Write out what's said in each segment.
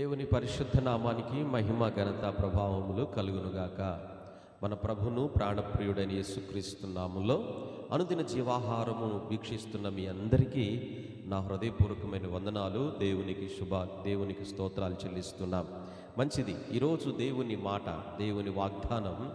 దేవుని పరిశుద్ధ నామానికి మహిమ ఘనత ప్రభావములు కలుగునుగాక. మన ప్రభును ప్రాణప్రియుడని యేసుక్రీస్తున్నాములో అనుదిన జీవాహారము వీక్షిస్తున్న మీ అందరికీ నా హృదయపూర్వకమైన వందనాలు. దేవునికి శుభ దేవునికి స్తోత్రాలు చెల్లిస్తున్నాం. మంచిది. ఈరోజు దేవుని మాట దేవుని వాగ్దానం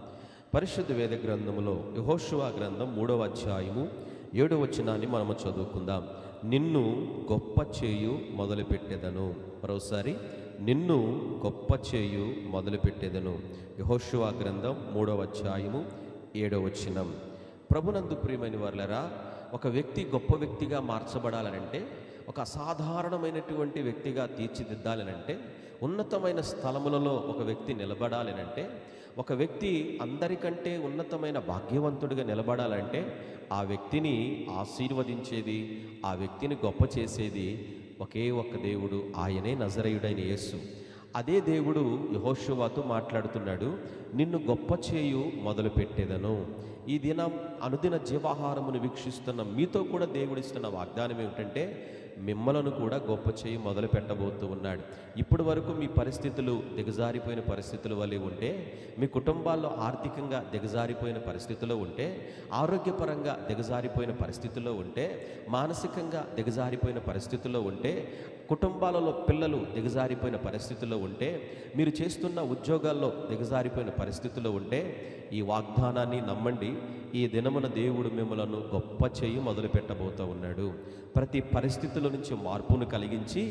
పరిశుద్ధ వేద గ్రంథములో యహోశువ గ్రంథం మూడవ అధ్యాయము ఏడవ వచనాన్ని మనము చదువుకుందాం. నిన్ను గొప్ప చేయు మొదలుపెట్టెదను. మరోసారి నిన్ను గొప్ప చేయు మొదలుపెట్టేదను. యహోశువ గ్రంథం మూడవ అధ్యాయము ఏడవ వచనం. ప్రభునందు ప్రియమైన వర్లరా ఒక వ్యక్తి గొప్ప వ్యక్తిగా మార్చబడాలనంటే ఒక అసాధారణమైనటువంటి వ్యక్తిగా తీర్చిదిద్దాలనంటే ఉన్నతమైన స్థలములలో ఒక వ్యక్తి నిలబడాలనంటే ఒక వ్యక్తి అందరికంటే ఉన్నతమైన భాగ్యవంతుడిగా నిలబడాలంటే ఆ వ్యక్తిని ఆశీర్వదించేది ఆ వ్యక్తిని గొప్ప చేసేది ఒకే ఒక్క దేవుడు ఆయనే నజరయుడైన యేసు. అదే దేవుడు యహోషువాతో మాట్లాడుతున్నాడు నిన్ను గొప్ప చేయు మొదలు పెట్టేదను ఈ దినం అనుదిన జీవాహారమును వీక్షిస్తున్న మీతో కూడా దేవుడిస్తున్న వాగ్దానం ఏమిటంటే మిమ్మలను కూడా గొప్ప చేయి మొదలు పెట్టబోతూ ఉన్నాడు. ఇప్పటి వరకు మీ పరిస్థితులు దిగజారిపోయిన పరిస్థితుల వల్ల ఉంటే మీ కుటుంబాల్లో ఆర్థికంగా దిగజారిపోయిన పరిస్థితుల్లో ఉంటే ఆరోగ్యపరంగా దిగజారిపోయిన పరిస్థితుల్లో ఉంటే మానసికంగా దిగజారిపోయిన పరిస్థితుల్లో ఉంటే కుటుంబాలలో పిల్లలు దిగజారిపోయిన పరిస్థితుల్లో ఉంటే మీరు చేస్తున్న ఉద్యోగాల్లో దిగజారిపోయిన పరిస్థితుల్లో ఉంటే ఈ వాగ్దానాన్ని నమ్మండి. ఈ దినమున దేవుడు మిమ్మలను గొప్ప చేయి మొదలు పెట్టబోతూ ఉన్నాడు. ప్రతి పరిస్థితుల నుంచి మార్పును కలిగించి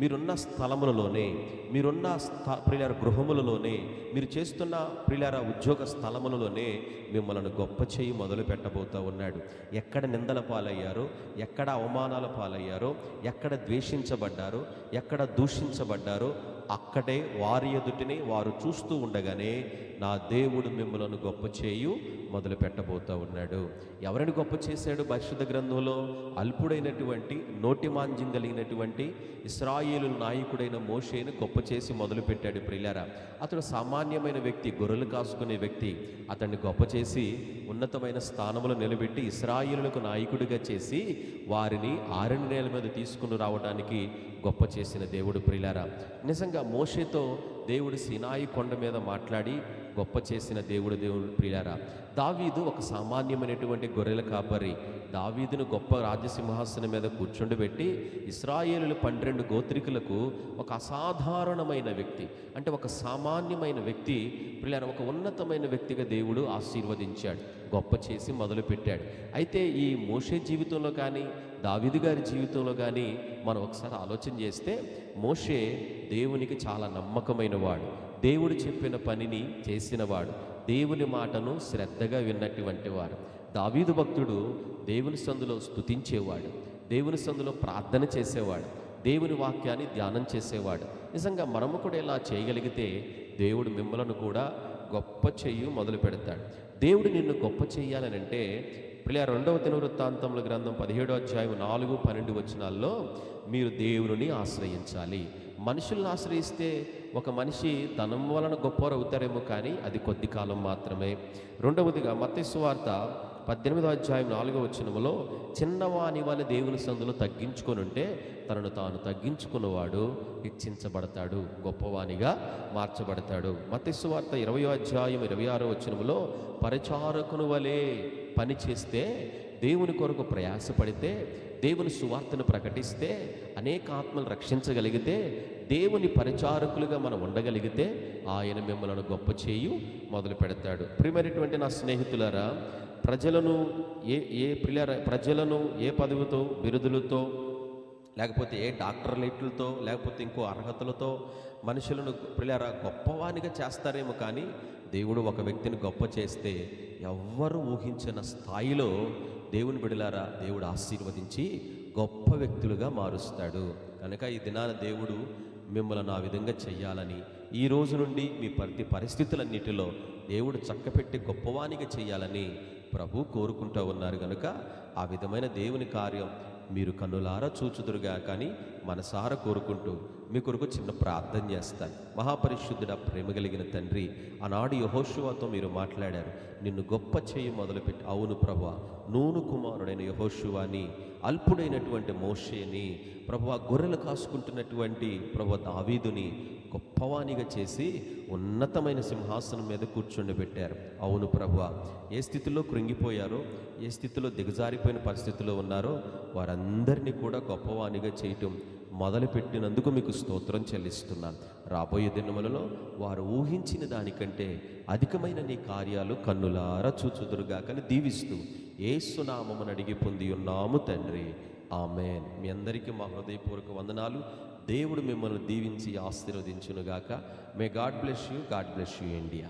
మీరున్న స్థలములలోనే మీరున్న స్థ ప్రియులార గృహములలోనే మీరు చేస్తున్న ప్రియులార ఉద్యోగ స్థలములలోనే మిమ్మల్ని గొప్ప చేయి మొదలు పెట్టబోతూ ఉన్నాడు. ఎక్కడ నిందల పాలయ్యారో ఎక్కడ అవమానాల పాలయ్యారో ఎక్కడ ద్వేషించబడ్డారో ఎక్కడ దూషించబడ్డారో అక్కడే వారి ఎదుటిని వారు చూస్తూ ఉండగానే నా దేవుడు మిమ్మలను గొప్ప చేయు మొదలు పెట్టబోతూ ఉన్నాడు. ఎవరిని గొప్ప చేశాడు? పరిశుద్ధ గ్రంథంలో అల్పుడైనటువంటి నోటి మాంజ్యం కలిగినటువంటి ఇస్రాయేలు నాయకుడైన మోషేను గొప్ప చేసి మొదలుపెట్టాడు ప్రియులారా. అతడు సామాన్యమైన వ్యక్తి గొర్రెలు కాసుకునే వ్యక్తి. అతన్ని గొప్ప చేసి ఉన్నతమైన స్థానంలో నిలబెట్టి ఇస్రాయిలకు నాయకుడిగా చేసి వారిని ఆరణి నేల మీద తీసుకుని రావడానికి గొప్ప చేసిన దేవుడు ప్రియులారా. నిజంగా మోషేతో దేవుడు సినాయి కొండ మీద మాట్లాడి గొప్ప చేసిన దేవుడు దేవుడు ప్రియారా దావీదు ఒక సామాన్యమైనటువంటి గొర్రెల కాపరి. దావీదును గొప్ప రాజసింహాసనం మీద కూర్చుండబెట్టి ఇస్రాయేలు పన్నెండు గోత్రికులకు ఒక అసాధారణమైన వ్యక్తి అంటే ఒక సామాన్యమైన వ్యక్తి ప్రియారా ఒక ఉన్నతమైన వ్యక్తిగా దేవుడు ఆశీర్వదించాడు గొప్ప చేసి మొదలుపెట్టాడు. అయితే ఈ మోషే జీవితంలో కానీ దావీదు గారి జీవితంలో కానీ మనం ఒకసారి ఆలోచన చేస్తే మోషే దేవునికి చాలా నమ్మకమైన వాడు దేవుడు చెప్పిన పనిని చేసినవాడు. దేవుని మాటను శ్రద్ధగా విన్నటువంటి వాడు. దావీదు భక్తుడు దేవుని సందులో స్తుతించేవాడు. దేవుని సందులో ప్రార్థన చేసేవాడు. దేవుని వాక్యాన్ని ధ్యానం చేసేవాడు. నిజంగా మనము కూడా ఇలా చేయగలిగితే దేవుడు మిమ్మలను కూడా గొప్ప చెయ్యి మొదలు పెడతాడు దేవుడు నిన్ను గొప్ప చెయ్యాలనంటే ప్రియ రెండవ దినవృత్తాంతముల గ్రంథం పదిహేడో అధ్యాయం నాలుగు పన్నెండు వచనాల్లో మీరు దేవుని ఆశ్రయించాలి. మనుషుల్ని ఆశ్రయిస్తే ఒక మనిషి ధనం వలన గొప్పవారు అవుతారేమో కానీ అది కొద్ది కాలం మాత్రమే. రెండవదిగా మత్స్వార్త పద్దెనిమిదో అధ్యాయం నాలుగో వచనములో చిన్నవాని వాళ్ళ దేవుని సందులో తగ్గించుకొని ఉంటే తనను తాను తగ్గించుకున్నవాడు హెచ్చించబడతాడు గొప్పవానిగా మార్చబడతాడు. మత్స్సు వార్త ఇరవయో అధ్యాయం ఇరవై ఆరో వచనములో పరిచారకుని వలె పని చేస్తే దేవుని కొరకు ప్రయాసపడితే దేవుని సువార్తను ప్రకటిస్తే అనేక ఆత్మలు రక్షించగలిగితే దేవుని పరిచారకులుగా మనం ఉండగలిగితే ఆయన మిమ్మల్ని గొప్ప చేయు మొదలు పెడతాడు. ప్రియమైనటువంటి నా స్నేహితులారా ప్రజలను ఏ ఏ ప్రియ ప్రజలను ఏ పదవితో బిరుదులతో లేకపోతే ఏ డాక్టర్లైట్లతో లేకపోతే ఇంకో అర్హతలతో మనుషులను పిల్లరా గొప్పవానిగా చేస్తారేమో కానీ దేవుడు ఒక వ్యక్తిని గొప్ప చేస్తే ఎవ్వరు ఊహించిన స్థాయిలో దేవుని బిడలారా దేవుడు ఆశీర్వదించి గొప్ప వ్యక్తులుగా మారుస్తాడు. కనుక ఈ దినాన దేవుడు మిమ్మల్ని ఆ విధంగా చెయ్యాలని ఈ రోజు నుండి మీ ప్రతి పరిస్థితులన్నిటిలో దేవుడు చక్కపెట్టి గొప్పవానిగా చేయాలని ప్రభు కోరుకుంటూ ఉన్నారు. కనుక ఆ విధమైన దేవుని కార్యం మీరు కన్నులారా చూచుదురుగా కానీ మనసార కోరుకుంటూ మీ కొరకు చిన్న ప్రార్థన చేస్తాను. మహాపరిశుద్ధుడ ప్రేమ కలిగిన తండ్రి ఆనాడు యహోశువాతో మీరు మాట్లాడారు. నిన్ను గొప్ప చేయి మొదలుపెట్టి అవును ప్రభు నూను కుమారుడైన యహోశువాని అల్పుడైనటువంటి మోషేని ప్రభు గొర్రెలు కాసుకుంటున్నటువంటి ప్రభు దావీదుని గొప్పవానిగా చేసి ఉన్నతమైన సింహాసనం మీద కూర్చుండి పెట్టారు. అవును ప్రభు ఏ స్థితిలో కృంగిపోయారో ఏ స్థితిలో దిగజారిపోయిన పరిస్థితిలో ఉన్నారో వారందరినీ కూడా గొప్పవాణిగా చేయటం మొదలుపెట్టినందుకు మీకు స్తోత్రం చెల్లిస్తున్నాను. రాబోయే దినములలో వారు ఊహించిన దానికంటే అధికమైన నీ కార్యాలు కన్నులారా చూచుదురుగాకని దీవిస్తూ ఏసునామమును అడిగి పొంది ఉన్నాము తండ్రి. ఆమెన్. మీ అందరికీ మా హృదయపూర్వక వందనాలు. దేవుడు మిమ్మల్ని దీవించి ఆశీర్వదించునుగాక. May God bless you God bless you India